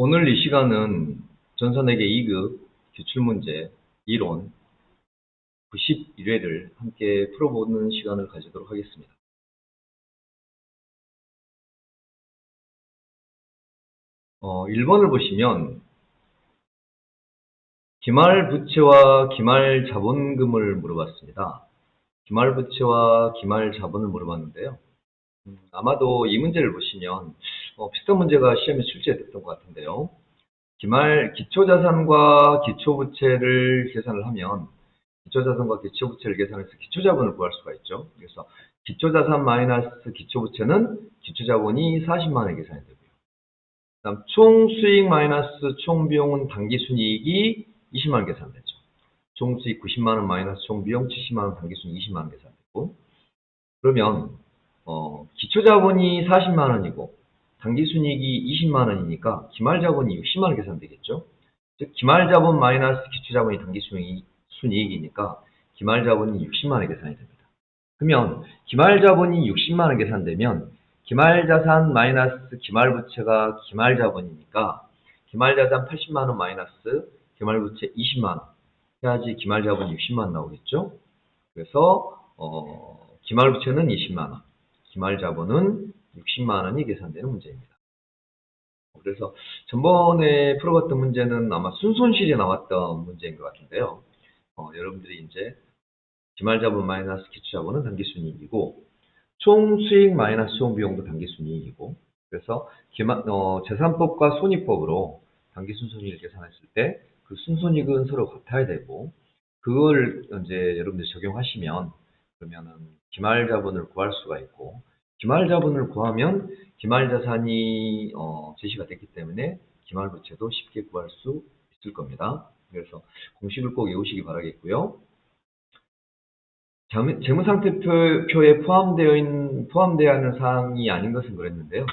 오늘 이 시간은 전산회계 2급 기출문제 이론 91회를 함께 풀어보는 시간을 가지도록 하겠습니다. 어, 1번을 보시면 기말 부채와 기말 자본금을 물어봤습니다. 기말 부채와 기말 자본을 물어봤는데요. 음, 아마도 이 문제를 보시면 어, 비슷한 문제가 시험에 출제됐던 것 같은데요. 기말 기초자산과 기초부채를 계산을 하면 기초자산과 기초부채를 계산해서 기초자본을 구할 수가 있죠. 그래서 기초자산 마이너스 기초부채는 기초자본이 40만 원 계산이 되고요. 그다음 총수익 마이너스 총비용은 당기순이익이 20만 원 계산되죠. 총수익 90만 원 마이너스 총비용 70만 원 당기순이익 20만 원 계산되고 그러면 어, 기초자본이 40만 원이고 당기순이익이 20만 원이니까 기말자본이 60만 원 계산되겠죠. 즉 기말자본 마이너스 기초자본이 당기순이익이니까 기말자본이 60만 원 계산이 됩니다. 그러면 기말자본이 60만 원 계산되면 기말자산 마이너스 기말부채가 기말자본이니까 기말자산 80만 원 마이너스 기말부채 20만 원 해야지 기말자본이 60만 원 나오겠죠. 그래서 어, 기말부채는 20만 원, 기말 자본은 60만 원이 계산되는 문제입니다. 그래서 전번에 풀어봤던 문제는 아마 순손실이 나왔던 문제인 것 같은데요. 어, 여러분들이 이제 기말 자본 마이너스 기초 자본은 단기순이익이고 총 수익 마이너스 총 비용도 단기순이익이고 그래서 기마, 어, 재산법과 손익법으로 단기순손익을 계산했을 때 그 순손익은 서로 같아야 되고 그걸 이제 여러분들이 적용하시면 그러면은 기말자본을 구할 수가 있고 기말자본을 구하면 기말자산이 어, 제시가 됐기 때문에 기말부채도 쉽게 구할 수 있을 겁니다. 그래서 공식을 꼭 외우시기 바라겠고요. 재무상태표에 포함되어 있는, 포함되어 있는 사항이 아닌 것은 그랬는데요.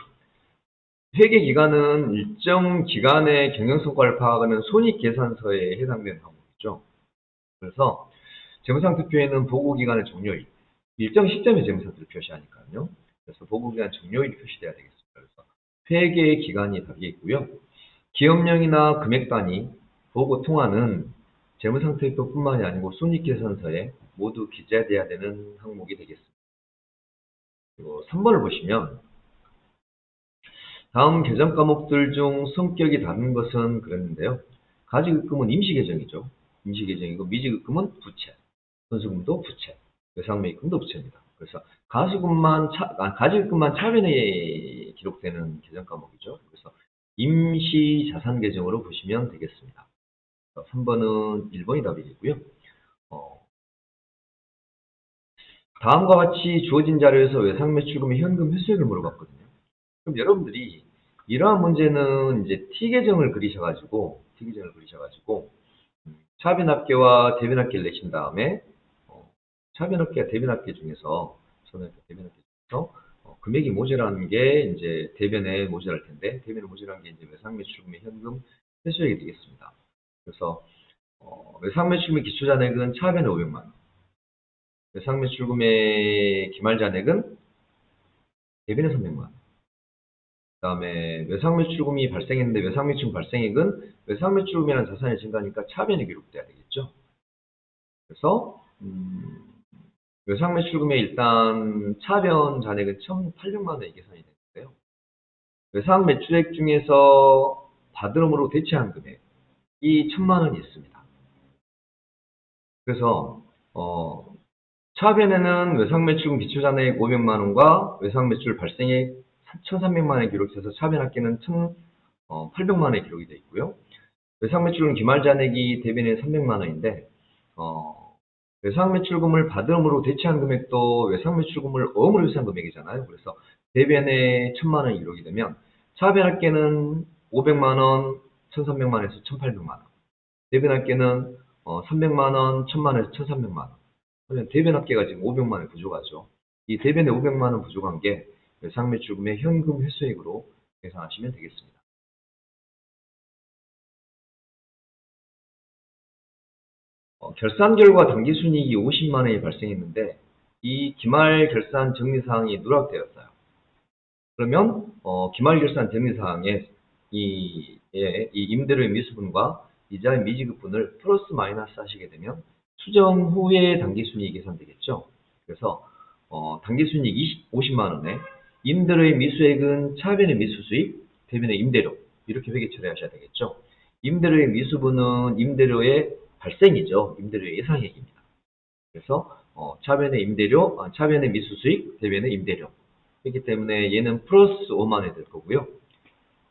회계 기간은 일정 기간의 경영성과를 파악하는 손익계산서에 해당되는 항목이죠. 그래서 재무상태표에는 보고기간의 종료일, 일정 시점에 재무상태를 표시하니까요. 그래서 보고기간 종료일이 표시돼야 되겠습니다. 그래서 회계 기간이 다르겠고요. 기업령이나 금액단위, 보고 통화는 재무상태표뿐만이 아니고 손익계산서에 모두 기재돼야 되는 항목이 되겠습니다. 그리고 3번을 보시면 다음 계정 과목들 중 성격이 다른 것은 그랬는데요. 가지급금은 임시계정이죠. 임시계정이고 미지급금은 부채, 선수금도 부채, 외상매입금도 부채입니다. 그래서 가수금만 차, 아, 가지급금만 차변에 기록되는 계정 과목이죠. 그래서 임시 자산 계정으로 보시면 되겠습니다. 3번은 1번이 답이겠고요. 어, 다음과 같이 주어진 자료에서 외상 매출금의 현금 회수액을 물어봤거든요. 그럼 여러분들이 이러한 문제는 이제 T 계정을 그리셔가지고 T 계정을 그리셔가지고 음, 차변 합계와 대변 합계를 내신 다음에 어, 차변합계와 대변합계 중에서 저는 대변합계 중에서 어, 금액이 모자라는 게 이제 대변에 모자랄 텐데 대변에 모자란 게 이제 외상 매출금의 현금 회수액이 되겠습니다. 그래서 어, 외상 매출금 기초 잔액은 차변에 500만 원, 외상 매출금의 기말 잔액은 대변에 300만 원. 그다음에 외상 매출금이 발생했는데 외상 매출금 발생액은 외상 매출금이라는 자산의 증가니까 차변에 기록돼야 되겠죠. 그래서 음, 외상 매출금의 일단 차변 잔액은 1,800만 원이 계산이 되는데요. 외상 매출액 중에서 받음으로 대체한 금액 이 1,000만 원이 있습니다. 그래서 어, 차변에는 외상 매출금 기초 잔액 500만 원과 외상 매출 발생액 1,300만 원의 기록돼서 차변 합계는 1,800만 원의 기록이 되어 있고요. 외상 매출금 기말 잔액이 대변에 300만 원인데 어, 외상 매출금을 받음으로 대체한 금액도 외상 매출금을 어음으로 회수한 금액이잖아요. 그래서 대변에 1,000만 원이 기록이 되면 차변합계는 500만 원, 1,300만 원에서 1,800만 원. 대변합계는 어, 300만 원, 1,000만 원에서 1,300만 원. 그러면 대변 합계가 지금 500만 원 부족하죠. 이 대변에 500만 원 부족한 게 외상 매출금의 현금 회수액으로 계산하시면 되겠습니다. 어, 결산 결과 당기순이익이 50만 원이 발생했는데 이 기말 결산 정리사항이 누락되었어요. 그러면 어, 기말 결산 정리사항에 이, 예, 이 임대료의 미수분과 이자의 미지급분을 플러스 마이너스 하시게 되면 수정 후에 당기순이익이 계산되겠죠. 그래서 어, 당기순이익 20, 50만 원에 임대료의 미수액은 차변의 미수수익, 대변의 임대료 이렇게 회계 처리하셔야 되겠죠. 임대료의 미수분은 임대료의 발생이죠. 임대료의 예상액입니다. 그래서 어, 차변의 임대료, 아, 차변의 미수수익, 대변의 임대료 그렇기 때문에 얘는 플러스 5만 원이 될 거고요.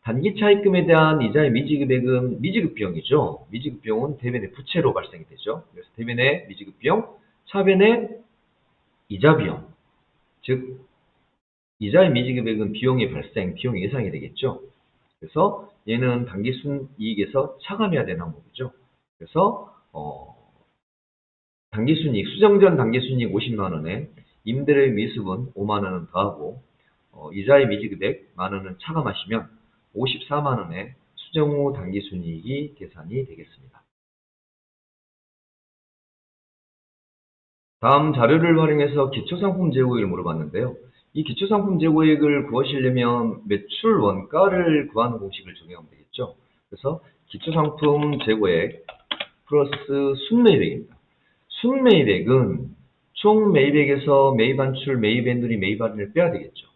단기 차입금에 대한 이자의 미지급액은 미지급 비용이죠. 미지급 비용은 대변의 부채로 발생이 되죠. 그래서 대변의 미지급 비용, 차변의 이자 비용, 즉 이자의 미지급액은 비용의 발생, 비용 예상이 되겠죠. 그래서 얘는 단기 순이익에서 차감해야 되는 항목이죠. 그래서 어, 단기 순이익, 수정전 단기 순이익 50만 원에 임대료의 미수분 5만 원은 더하고 어, 이자의 미지급액 만 원은 차감하시면 54만 원의 수정 후 단기 순이익이 계산이 되겠습니다. 다음 자료를 활용해서 기초상품 재고액을 물어봤는데요. 이 기초상품 재고액을 구하시려면 매출 원가를 구하는 공식을 적용하면 되겠죠. 그래서 기초상품 재고액 플러스 순매입액입니다. 순매입액은 총 매입액에서 매입 한출, 매입 엔누리, 매입 할인을 빼야 되겠죠.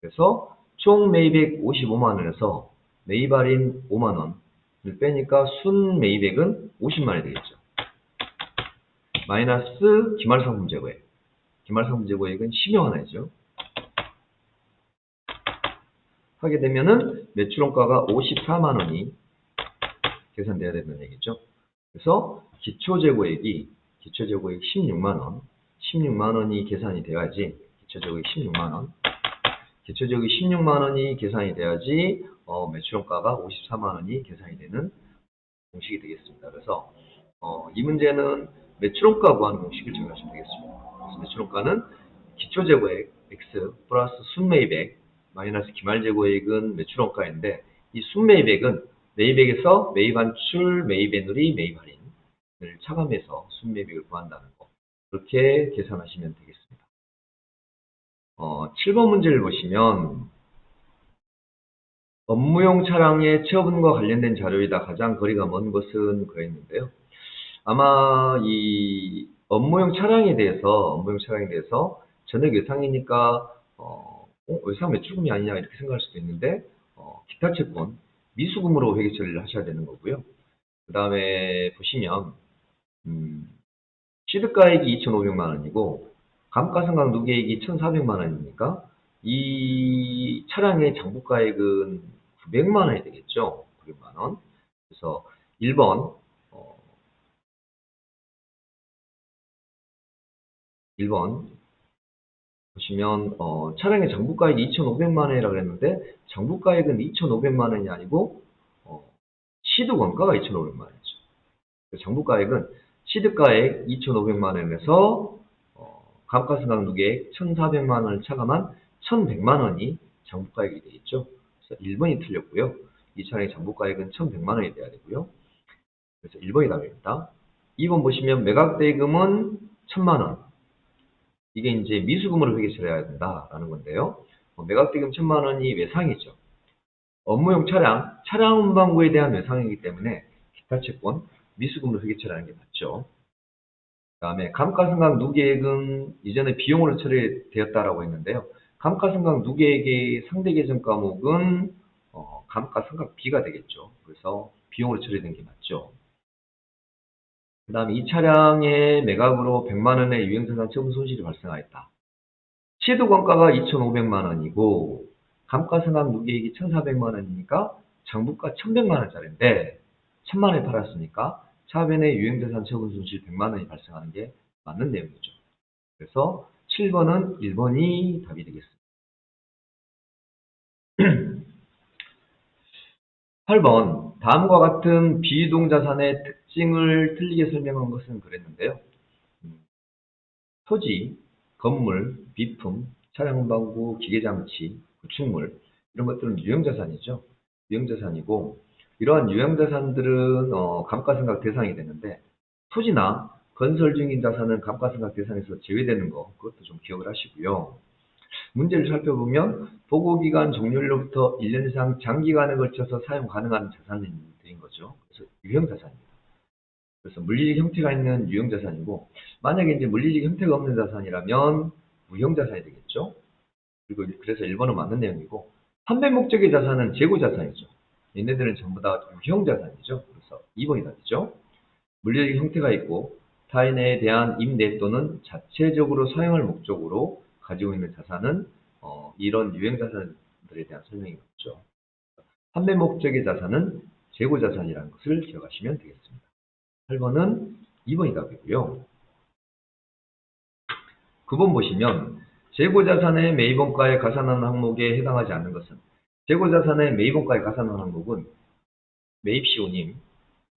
그래서 총 매입액 55만 원에서 매입 할인 5만 원을 빼니까 순 매입액은 50만 원이 되겠죠. 마이너스 기말 상품 재고액. 기말 상품 재고액은 10여 하나이죠. 하게 되면은 매출원가가 54만 원이 계산돼야 되는 얘기죠. 그래서 기초재고액이 기초재고액 16만 원, 16만 원이 계산이 돼야지 기초재고액 16만 원, 기초재고액 16만 원이 계산이 돼야지 어, 매출원가가 54만 원이 계산이 되는 공식이 되겠습니다. 그래서 어, 이 문제는 매출원가 구하는 공식을 적용하시면 되겠습니다. 그래서 매출원가는 기초재고액 x 플러스 순매입액 마이너스 기말재고액은 매출원가인데 이 순매입액은 매입액에서 매입 한출, 매입 애누리, 매입 할인을 차감해서 순매입액을 구한다는 거 그렇게 계산하시면 되겠습니다. 어, 7번 문제를 보시면 업무용 차량의 처분과 관련된 자료이다. 가장 거리가 먼 것은 그랬는데요. 아마 이 업무용 차량에 대해서 업무용 차량에 대해서 전액 예상이니까 어, 어, 예상 매출금이 아니냐 이렇게 생각할 수도 있는데 어, 기타 채권 미수금으로 회계 처리를 하셔야 되는 거고요. 그 다음에 보시면 음, 취득가액이 2,500만 원이고 감가상각 누계액이 1,400만 원이니까 이 차량의 장부가액은 900만 원이 되겠죠. 900만 원. 그래서 1번 어, 1번 보시면 어, 차량의 장부가액이 2,500만 원이라고 그랬는데 장부가액은 2,500만 원이 아니고 어, 취득 원가가 2,500만 원이죠. 장부가액은 취득가액 2,500만 원에서 어, 감가상각 누계액 1,400만 원을 차감한 1,100만 원이 장부가액이 되겠죠. 그래서 1번이 틀렸고요. 이 차량의 장부가액은 1,100만 원이 돼야 되고요. 그래서 1번이 답입니다. 2번 보시면 매각대금은 1,000만 원. 이게 이제 미수금으로 회계 처리해야 된다라는 건데요. 어, 매각대금 1,000만 원이 외상이죠. 업무용 차량, 차량 운반구에 대한 외상이기 때문에 기타 채권, 미수금으로 회계 처리하는 게 맞죠. 그 다음에 감가상각 누계액은 이전에 비용으로 처리되었다라고 했는데요. 감가상각 누계액의 상대 계정 과목은 어, 감가상각 비가 되겠죠. 그래서 비용으로 처리된 게 맞죠. 그 다음에 이 차량의 매각으로 100만 원의 유형자산 처분 손실이 발생하였다. 취득원가가 2,500만 원이고 감가상각 누계액이 1,400만 원이니까 장부가 1,100만 원짜리인데 1,000만 원에 팔았으니까 차변의 유형자산 처분 손실 100만 원이 발생하는 게 맞는 내용이죠. 그래서 7번은 1번이 답이 되겠습니다. 8번 다음과 같은 비유동자산의 특징 을 틀리게 설명한 것은 그랬는데요. 음, 토지, 건물, 비품, 차량 운반구, 기계장치, 구축물 이런 것들은 유형자산이죠. 유형자산이고 이러한 유형자산들은 어, 감가상각 대상이 되는데 토지나 건설 중인 자산은 감가상각 대상에서 제외되는 거 그것도 좀 기억을 하시고요. 문제를 살펴보면 보고기간 종료일로부터 1년 이상 장기간에 걸쳐서 사용 가능한 자산들인 거죠. 그래서 유형자산입니다. 그래서 물리적 형태가 있는 유형자산이고 만약에 이제 물리적 형태가 없는 자산이라면 무형자산이 되겠죠. 그리고 그래서 1번은 맞는 내용이고 판매 목적의 자산은 재고자산이죠. 얘네들은 전부 다 유형자산이죠. 그래서 2번이 답이죠. 물리적 형태가 있고 타인에 대한 임대 또는 자체적으로 사용할 목적으로 가지고 있는 자산은 어, 이런 유형자산들에 대한 설명이 없죠. 판매 목적의 자산은 재고자산이라는 것을 기억하시면 되겠습니다. 8번은 2번이 답이고요. 9번 보시면 재고자산의 매입원가에 가산하는 항목에 해당하지 않는 것은 재고자산의 매입원가에 가산하는 항목은 매입시효님,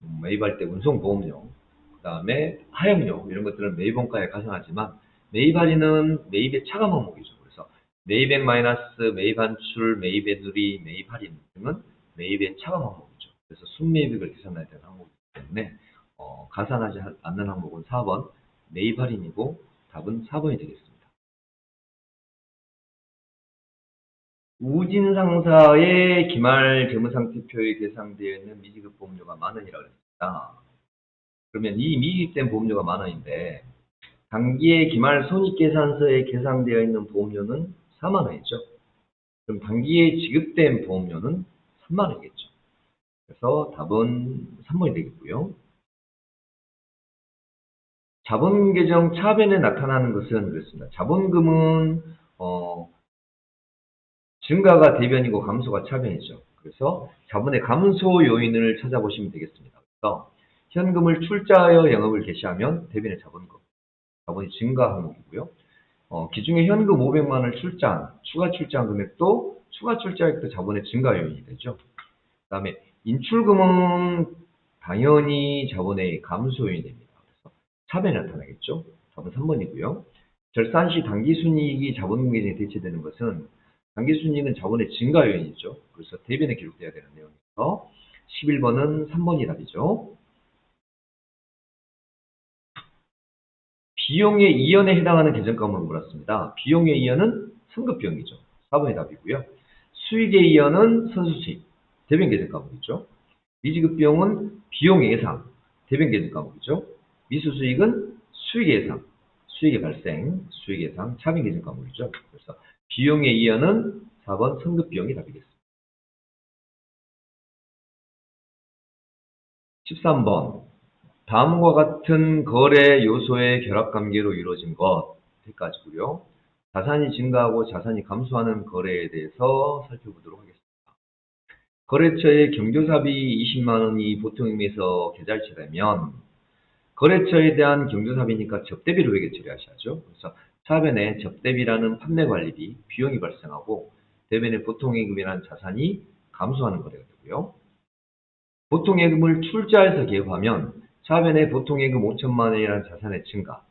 음, 매입할 때 운송보험료, 그 다음에 하역료 이런 것들은 매입원가에 가산하지만 매입 할인은 매입의 차감 항목이죠. 그래서 매입액 마이너스 매입 한출, 매입의 누리, 매입 할인 등은 매입의 차감 항목이죠. 그래서 순매입액을 계산해야 되는 항목이기 때문에 어, 가산하지 않는 항목은 4번 매입 할인이고 답은 4번이 되겠습니다. 우진 상사의 기말 재무상태표에 계상되어 있는 미지급 보험료가 만 원이라고 했습니다. 그러면 이 미지급된 보험료가 만 원인데 단기의 기말 손익계산서에 계상되어 있는 보험료는 4만 원이죠. 그럼 단기에 지급된 보험료는 3만 원이겠죠. 그래서 답은 3번이 되겠고요. 자본 계정 차변에 나타나는 것은 그렇습니다. 자본금은 어, 증가가 대변이고 감소가 차변이죠. 그래서 자본의 감소 요인을 찾아보시면 되겠습니다. 그래서 현금을 출자하여 영업을 개시하면 대변의 자본금, 자본이 증가 항목이고요. 어, 기중에 현금 500만 원을 출자한, 추가 출자한 금액도 추가 출자액도 자본의 증가 요인이 되죠. 그 다음에 인출금은 당연히 자본의 감소 요인이 됩니다. 그래서 차변이 나타나겠죠. 답은 3번이고요. 절산 시 당기 순이익이 자본금 계정에 대체되는 것은 단기순이익은 자본의 증가 요인이죠. 그래서 대변에 기록돼야 되는 내용이서 11번은 3번이 답이죠. 비용의 이연에 해당하는 계정가물을 물었습니다. 비용의 이연은 승급 비용이죠. 4번이 답이고요. 수익의 이연은 선수 수익, 대변 계정가물이죠. 미지급 비용은 비용 예상, 대변 계정가물이죠. 미수수익은 수익 예상, 수익의 발생, 수익 예상, 차변 계정가물이죠. 그래서 비용의 이연은 4번 성급 비용이 답이겠습니다. 13번 다음과 같은 거래 요소의 결합 관계로 이루어진 것 여기까지고요. 자산이 증가하고 자산이 감소하는 거래에 대해서 살펴보도록 하겠습니다. 거래처의 경조사비 20만 원이 보통 의미에서 계좌이체되면 거래처에 대한 경조사비니까 접대비로 회계 처리하셔야죠. 그래서 차변에 접대비라는 판매 관리비, 비용이 발생하고 대변에 보통예금이라는 자산이 감소하는 거래가 되고요. 보통예금을 출자해서 개업하면 차변에 보통예금 5천만 원이라는 자산의 증가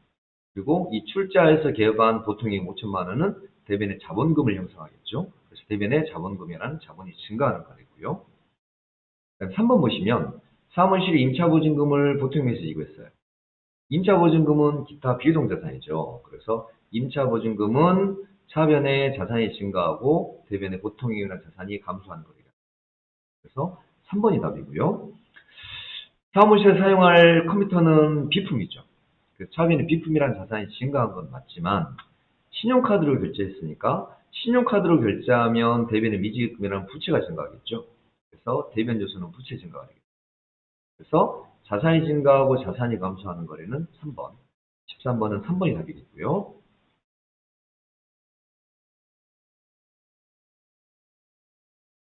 그리고 이 출자해서 개업한 보통예금 5천만 원은 대변의 자본금을 형성하겠죠. 그래서 대변의 자본금이라는 자본이 증가하는 거래고요. 3번 보시면 사무실 임차보증금을 보통에서 이구했어요. 임차보증금은 기타 비유동 자산이죠. 그래서 임차보증금은 차변의 자산이 증가하고 대변의 보통이익이나 자산이 감소하는 거예요. 그래서 3번이 답이고요. 사무실에 사용할 컴퓨터는 비품이죠. 차변의 비품이라는 자산이 증가한 건 맞지만 신용카드로 결제했으니까 신용카드로 결제하면 대변의 미지급금이라는 부채가 증가하겠죠. 그래서 대변 요소는 부채 증가가 되겠죠. 그래서 자산이 증가하고 자산이 감소하는 거래는 3번. 13번은 3번이 답이겠고요.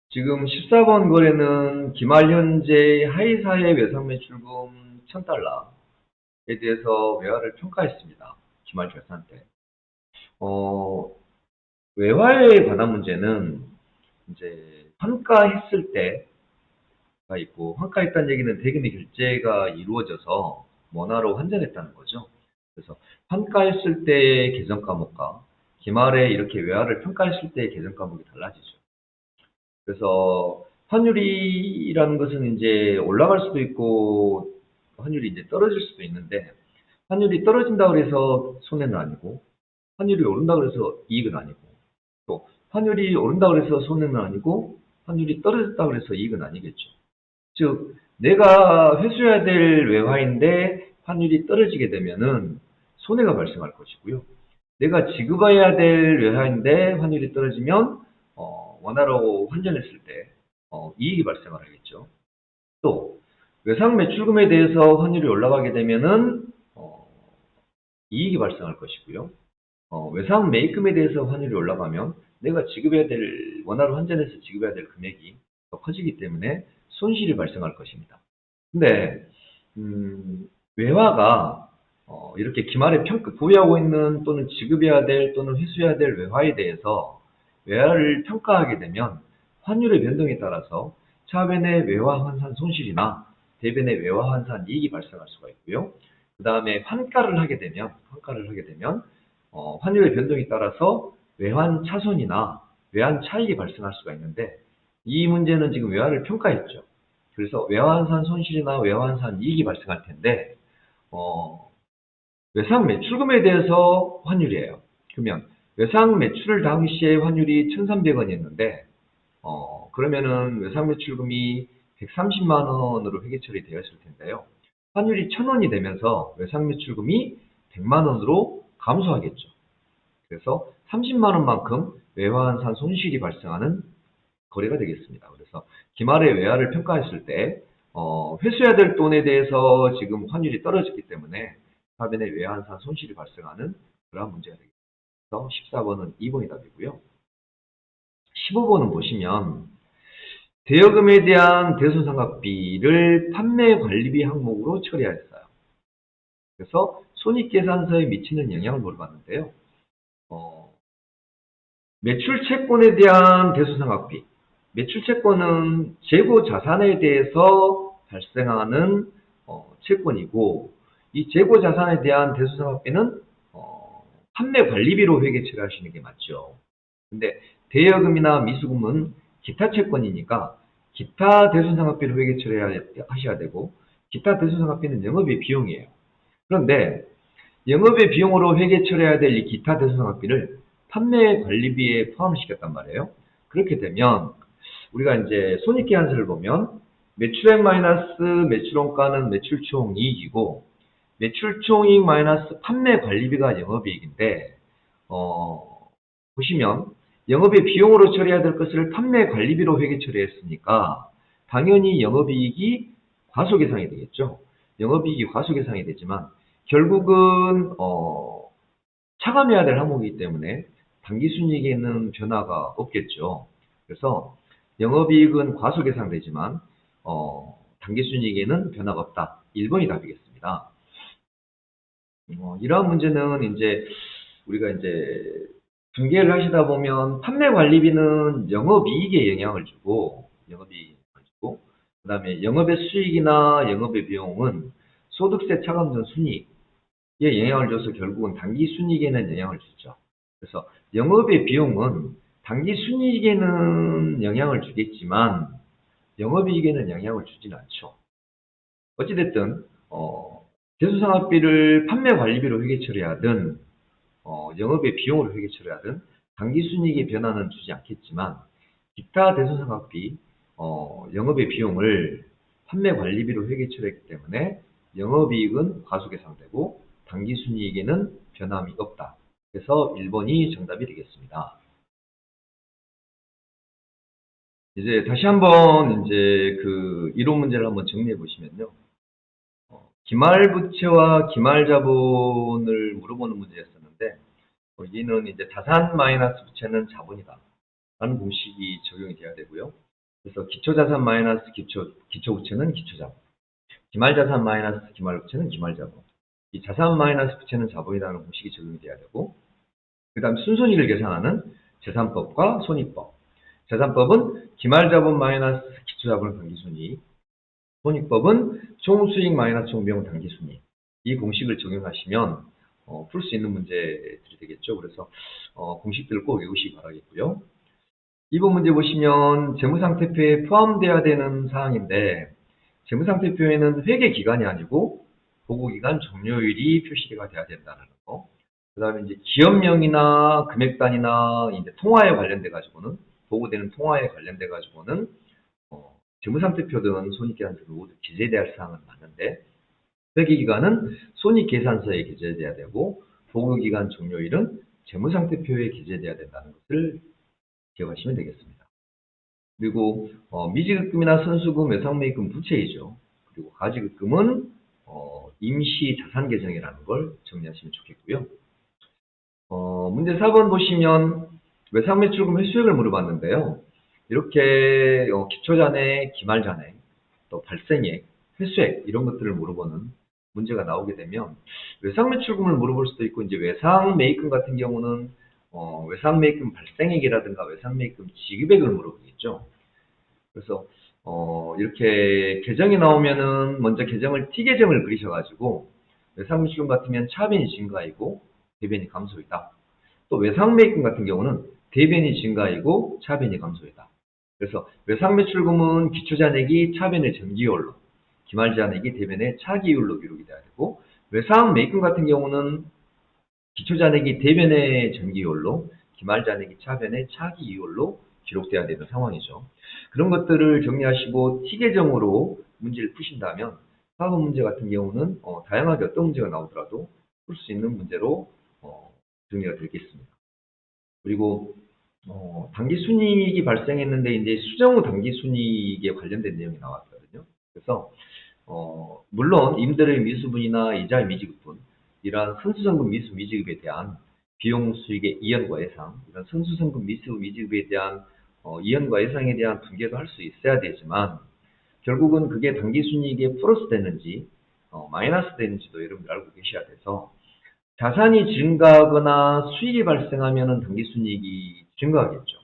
지금 14번 거래는 기말 현재 하이사의 외상 매출금 1000달러에 대해서 외화를 평가했습니다. 기말 결산 때. 어, 외화에 관한 문제는 이제 환가했을 때 가 있고 환가했다는 얘기는 대금의 결제가 이루어져서 원화로 환전했다는 거죠. 그래서 평가했을 때의 계정 과목과 기말에 이렇게 외화를 평가했을 때의 계정 과목이 달라지죠. 그래서 환율이라는 것은 이제 올라갈 수도 있고 환율이 이제 떨어질 수도 있는데 환율이 떨어진다 그래서 손해는 아니고 환율이 오른다 그래서 이익은 아니고 또 환율이 오른다 그래서 손해는 아니고 환율이 떨어졌다 그래서 이익은 아니겠죠. 즉 내가 회수해야 될 외화인데 환율이 떨어지게 되면은 손해가 발생할 것이고요. 내가 지급해야 될 외화인데 환율이 떨어지면 어, 원화로 환전했을 때 어, 이익이 발생을 하겠죠. 또 외상 매출금에 대해서 환율이 올라가게 되면은 어, 이익이 발생할 것이고요. 어, 외상 매입금에 대해서 환율이 올라가면 내가 지급해야 될 원화로 환전해서 지급해야 될 금액이 더 커지기 때문에 손실이 발생할 것입니다. 근데 음, 외화가 어, 이렇게 기말에 평가 보유하고 있는 또는 지급해야 될 또는 회수해야 될 외화에 대해서 외화를 평가하게 되면 환율의 변동에 따라서 차변의 외화 환산 손실이나 대변의 외화 환산 이익이 발생할 수가 있고요. 그 다음에 환가를 하게 되면 환가를 하게 되면 어, 환율의 변동에 따라서 외환 차손이나 외환 차익이 발생할 수가 있는데 이 문제는 지금 외화를 평가했죠. 그래서 외환산 손실이나 외환산 이익이 발생할 텐데 어, 외상 매출금에 대해서 환율이에요. 그러면 외상 매출 당시에 환율이 1,300원이었는데 어, 그러면은 외상 매출금이 130만 원으로 회계 처리되었을 텐데요. 환율이 1,000원이 되면서 외상 매출금이 100만 원으로 감소하겠죠. 그래서 30만 원만큼 외화환산 손실이 발생하는 거래가 되겠습니다. 그래서 기말의 외화를 평가했을 때 어, 회수해야 될 돈에 대해서 지금 환율이 떨어졌기 때문에 화면에 외환산 손실이 발생하는 그러한 문제가 되겠습니다. 그래서 14번은 2번이 답이고요. 15번은 보시면 대여금에 대한 대손상각비를 판매 관리비 항목으로 처리하였어요. 그래서 손익계산서에 미치는 영향을 물어봤는데요. 어, 매출 채권에 대한 대손상각비. 매출 채권은 재고 자산에 대해서 발생하는 어, 채권이고 이 재고 자산에 대한 대손상각비는 어, 판매 관리비로 회계 처리하시는 게 맞죠. 근데 대여금이나 미수금은 기타 채권이니까 기타 대손상각비를 회계 처리하셔야 되고 기타 대손상각비는 영업의 비용이에요. 그런데 영업의 비용으로 회계 처리해야 될 이 기타 대손상각비를 판매 관리비에 포함을 시켰단 말이에요. 그렇게 되면 우리가 이제 손익계산서를 보면 매출액 마이너스 매출원가는 매출총 이익이고 매출총 이익 마이너스 판매 관리비가 영업이익인데 어, 보시면 영업의 비용으로 처리해야 될 것을 판매 관리비로 회계 처리했으니까 당연히 영업이익이 과소 계상이 되겠죠. 영업이익이 과소 계상이 되지만 결국은 어, 차감해야 될 항목이기 때문에 당기순이익에는 변화가 없겠죠. 그래서 영업이익은 과소 계상되지만 어, 당기순이익에는 변화가 없다. 1번이 답이겠습니다. 어, 이러한 문제는 이제 우리가 이제 중개를 하시다 보면 판매 관리비는 영업이익에 영향을 주고 영업이익에 영향을 주고 그 다음에 영업의 수익이나 영업의 비용은 소득세 차감 전 순이익에 영향을 줘서 결국은 단기 순이익에는 영향을 주죠. 그래서 영업의 비용은 단기 순이익에는 영향을 주겠지만 영업이익에는 영향을 주진 않죠. 어찌됐든 어, 대수상업비를 판매 관리비로 회계 처리하든 어, 영업의 비용으로 회계 처리하든 당기순이익의 변화는 주지 않겠지만 기타 대손상각비 어, 영업의 비용을 판매 관리비로 회계 처리했기 때문에 영업이익은 과소계상되고 당기순이익에는 변함이 없다. 그래서 1번이 정답이 되겠습니다. 이제 다시 한번 이제 그 이론 문제를 한번 정리해 보시면요. 어, 기말 부채와 기말 자본을 물어보는 문제였었는데 여기는 이제 자산 마이너스 부채는 자본이다. 라는 공식이 적용이 돼야 되고요. 그래서 기초자산 마이너스 기초, 기초부채는 기초자본. 기말자산 마이너스 기말부채는 기말자본. 이 자산 마이너스 부채는 자본이라는 공식이 적용이 돼야 되고 그 다음 순손익을 계산하는 재산법과 손익법. 재산법은 기말자본 마이너스 기초자본 단기순이익, 손익법은 총수익 마이너스 총비용 단기순이익. 이 공식을 적용하시면 어, 풀 수 있는 문제들이 되겠죠. 그래서 어, 공식들을 꼭 외우시기 바라겠고요. 이번 문제 보시면 재무상태표에 포함되어야 되는 사항인데 재무상태표에는 회계 기간이 아니고 보고기간 종료일이 표시가 돼야 된다는 거. 그 다음에 이제 기업명이나 금액단이나 이제 통화에 관련돼 가지고는 보고되는 통화에 관련돼 가지고는 어, 재무상태표 등 손익계산서를 모두 기재돼야 할 사항은 맞는데 회계기간은 손익계산서에 기재돼야 되고 보고기간 종료일은 재무상태표에 기재돼야 된다는 것을 기억하시면 되겠습니다. 그리고 어, 미지급금이나 선수금, 외상매입금 부채이죠. 그리고 가지급금은 어, 임시 자산 계정이라는 걸 정리하시면 좋겠고요. 어, 문제 4번 보시면 외상매출금 회수액을 물어봤는데요. 이렇게 어, 기초잔액, 기말잔액, 또 발생액, 회수액 이런 것들을 물어보는 문제가 나오게 되면 외상 매출금을 물어볼 수도 있고 이제 외상 매입금 같은 경우는 어, 외상 매입금 발생액이라든가 외상 매입금 지급액을 물어보겠죠. 그래서 어, 이렇게 계정이 나오면은 먼저 계정을 T 계정을 그리셔가지고 외상 매출금 같으면 차변이 증가이고 대변이 감소이다. 또 외상 매입금 같은 경우는 대변이 증가이고 차변이 감소이다. 그래서 외상 매출금은 기초 잔액이 차변의 전기율로, 기말 잔액이 대변의 차기율로 기록이 돼야 되고 외상 매입금 같은 경우는 기초 잔액이 대변의 전기율로, 기말 잔액이 차변의 차기율로 기록돼야 되는 상황이죠. 그런 것들을 정리하시고 T계정으로 문제를 푸신다면 4번 문제 같은 경우는 어, 다양하게 어떤 문제가 나오더라도 풀 수 있는 문제로 어, 정리가 되겠습니다. 그리고 어, 당기순이익이 발생했는데 이제 수정 후 당기순이익에 관련된 내용이 나왔거든요. 그래서 어, 물론 임대료의 미수분이나 이자의 미지급분 이러한 선수성금 미수 미지급에 대한 비용 수익의 이연과 예상 이런 선수성금 미수 미지급에 대한 어, 이연과 예상에 대한 분개도 할 수 있어야 되지만 결국은 그게 당기순이익에 플러스 되는지 어, 마이너스 되는지도 여러분들 알고 계셔야 돼서 자산이 증가하거나 수익이 발생하면 당기순이익이 증가하겠죠.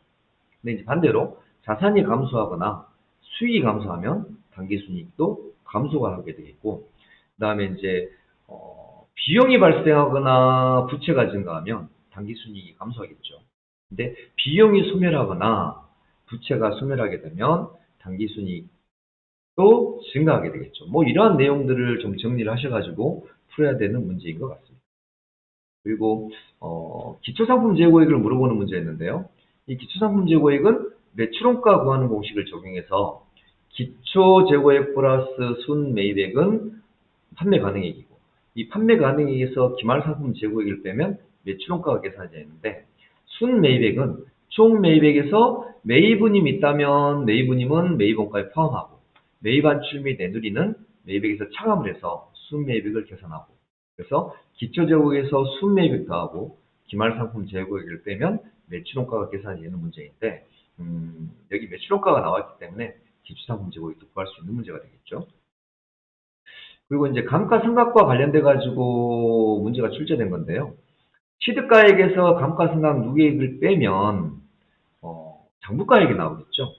근데 이제 반대로 자산이 감소하거나 수익이 감소하면 당기순이익도 감소가 하게 되겠고 그 다음에 이제 어, 비용이 발생하거나 부채가 증가하면 당기순이익이 감소하겠죠. 근데 비용이 소멸하거나 부채가 소멸하게 되면 당기순이익도 증가하게 되겠죠. 뭐 이러한 내용들을 좀 정리를 하셔가지고 풀어야 되는 문제인 것 같습니다. 그리고 어, 기초상품 재고액을 물어보는 문제였는데요. 이 기초상품 재고액은 매출원가 구하는 공식을 적용해서 기초 재고액 플러스 순 매입액은 판매 가능액이고 이 판매 가능액에서 기말 상품 재고액을 빼면 매출원가가 계산이 되는데 순 매입액은 총 매입액에서 매입운임 있다면 매입운임은 매입원가에 포함하고 매입안출 및 내누리는 매입액에서 차감을 해서 순 매입액을 계산하고 그래서 기초재고액에서 순매입액 더하고 기말 상품 재고액을 빼면 매출원가가 계산이 되는 문제인데 음, 여기 매출원가가 나왔기 때문에 기초상품 재고액도 구할 수 있는 문제가 되겠죠. 그리고 이제 감가상각과 관련돼 가지고 문제가 출제된 건데요. 취득가액에서 감가상각 누계액을 빼면 어, 장부가액이 나오겠죠.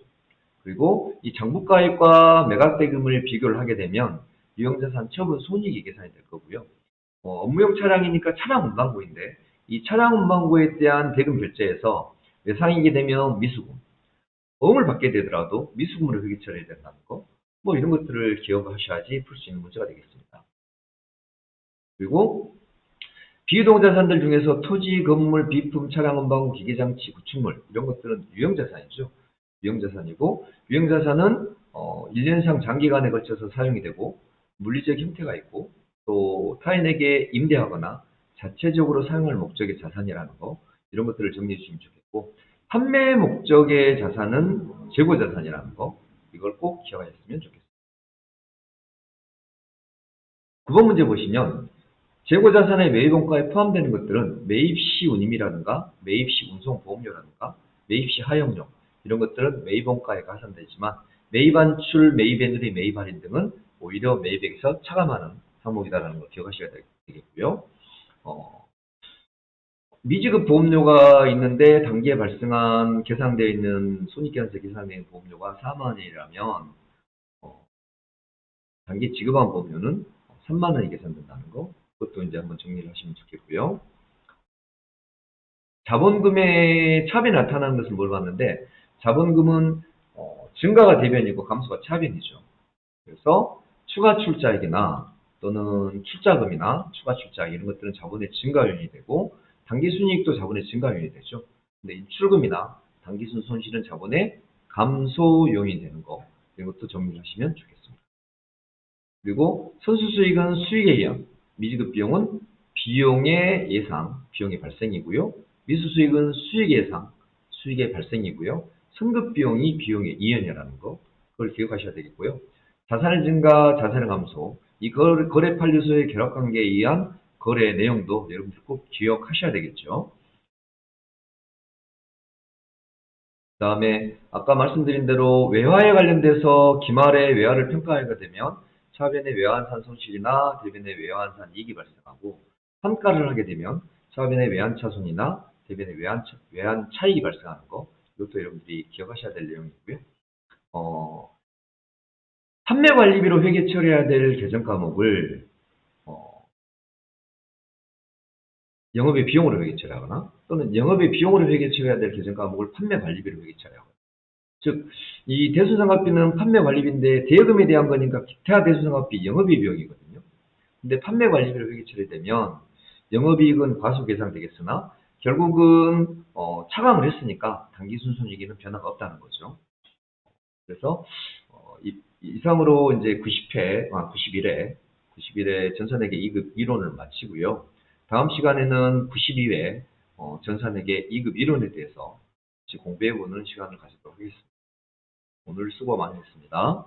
그리고 이 장부가액과 매각대금을 비교를 하게 되면 유형자산 처분 손익이 계산이 될 거고요. 어, 업무용 차량이니까 차량 운반고인데 이 차량 운반고에 대한 대금 결제에서 외상이게 되면 미수금, 어음을 받게 되더라도 미수금으로 회계 처리해야 된다는 거, 뭐 이런 것들을 기억하셔야지 풀 수 있는 문제가 되겠습니다. 그리고 비유동 자산들 중에서 토지, 건물, 비품, 차량, 운반고, 기계장치, 구축물 이런 것들은 유형 자산이죠. 유형 자산이고 유형 자산은 어, 1년 상 장기간에 걸쳐서 사용이 되고 물리적 형태가 있고 또 타인에게 임대하거나 자체적으로 사용할 목적의 자산이라는 거 이런 것들을 정리해 주시면 좋겠고 판매 목적의 자산은 재고 자산이라는 거 이걸 꼭 기억하셨으면 좋겠습니다. 9번 문제 보시면 재고 자산의 매입원가에 포함되는 것들은 매입시 운임이라든가 매입시 운송보험료라든가 매입시 하용료 이런 것들은 매입원가에 가산되지만 매입안출, 매입에누리, 매입할인 등은 오히려 매입액에서 차감하는 항목이다라는 걸 기억하셔야 되겠고요. 어, 미지급 보험료가 있는데 단기에 발생한 계상되어 있는 손익계산서 계상된 보험료가 4만 원이라면 어, 단기 지급한 보험료는 3만 원이 계산된다는 거 그것도 이제 한번 정리를 하시면 좋겠고요. 자본금의 차변이 나타나는 것을 물어봤는데 자본금은 어, 증가가 대변이고 감소가 차변이죠. 그래서 추가 출자액이나 또는 출자금이나 추가 출자 이런 것들은 자본의 증가 요인이 되고 당기 순이익도 자본의 증가 요인이 되죠. 근데 인출금이나 당기 순 손실은 자본의 감소 요인이 되는 거 이런 것도 정리하시면 좋겠습니다. 그리고 선수 수익은 수익에 의한 미지급 비용은 비용의 예상, 비용의 발생이고요. 미수 수익은 수익 예상, 수익의 발생이고요. 선급 비용이 비용의 이연이라는 거 그걸 기억하셔야 되겠고요. 자산의 증가, 자산의 감소 이 거래, 판례소의 결합 관계에 의한 거래 내용도 여러분들 꼭 기억하셔야 되겠죠. 그 다음에 아까 말씀드린 대로 외화에 관련돼서 기말에 외화를 평가하게 되면 차변의 외환산 손실이나 대변의 외환산 이익이 발생하고 환가를 하게 되면 차변의 외환차 손이나 대변의 외환, 외환 차익이 발생하는 거 이것도 여러분들이 기억하셔야 될 내용이고요. 어, 판매 관리비로 회계 처리해야 될 계정 과목을 어, 영업의 비용으로 회계 처리하거나 또는 영업의 비용으로 회계 처리해야 될 계정 과목을 판매 관리비로 회계 처리하거나 즉, 이 대수상각비는 판매 관리비인데 대여금에 대한 거니까 기타 대수상각비 영업이 비용이거든요. 근데 판매 관리비로 회계 처리되면 영업이익은 과수 계상되겠으나 결국은 어, 차감을 했으니까 당기순손익에는 변화가 없다는 거죠. 그래서 어, 이, 이상으로 이제 90회, 아, 91회, 91회 전산회계 2급 이론을 마치고요. 다음 시간에는 92회 어, 전산회계 2급 이론에 대해서 공부해보는 시간을 가지도록 하겠습니다. 오늘 수고 많이 했습니다.